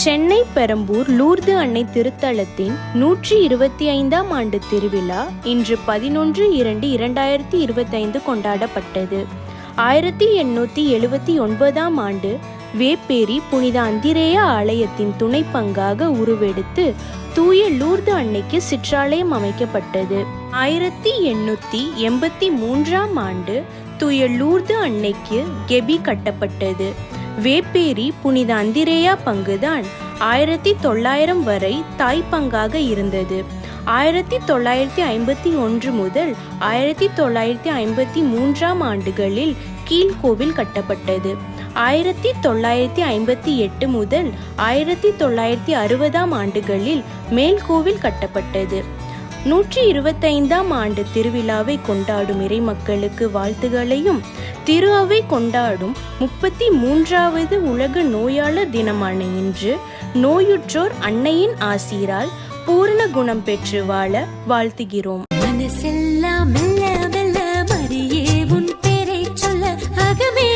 Chennai Perambur Lourdes அன்னை திருத்தலத்தின் நூற்றி இருபத்தி ஐந்தாம் ஆண்டு திருவிழா இன்று பதினொன்று இரண்டு இரண்டாயிரத்தி இருபத்தைந்து கொண்டாடப்பட்டது. ஆயிரத்தி எண்ணூற்றி எழுபத்தி ஒன்பதாம் ஆண்டு வேப்பேரி புனித அந்திரேய ஆலயத்தின் துணை பங்காக உருவெடுத்து தூய லூர்து அன்னைக்கு சிற்றாலயம் அமைக்கப்பட்டது. ஆயிரத்தி எண்ணூற்றி எண்பத்தி மூன்றாம் ஆண்டு தூய லூர்து அன்னைக்கு கெபி கட்டப்பட்டது. வேப்பேரி புனித அந்திரேயா பங்குதான் ஆயிரத்தி தொள்ளாயிரம் வரை தாய் பங்காக இருந்தது. ஆயிரத்தி தொள்ளாயிரத்தி ஐம்பத்தி ஒன்று முதல் ஆயிரத்தி தொள்ளாயிரத்தி ஐம்பத்தி மூன்றாம் ஆண்டுகளில் கீழ்கோவில் கட்டப்பட்டது. ஆயிரத்தி தொள்ளாயிரத்தி ஐம்பத்தி எட்டு முதல் ஆயிரத்தி தொள்ளாயிரத்தி அறுபதாம் ஆண்டுகளில் மேல்கோவில் கட்டப்பட்டது. நூற்றி இருபத்தைந்தாம் ஆண்டு திருவிழாவை கொண்டாடும் இறைமக்களுக்கு வாழ்த்துகளையும் திரு கொண்டாடும் முப்பத்தி மூன்றாவது உலக நோயாளர் தினமான இன்று நோயுற்றோர் அன்னையின் ஆசீரால் பூர்ண குணம் பெற்று வாழ வாழ்த்துகிறோம். மனசெல்லாம் சொல்ல அகமே.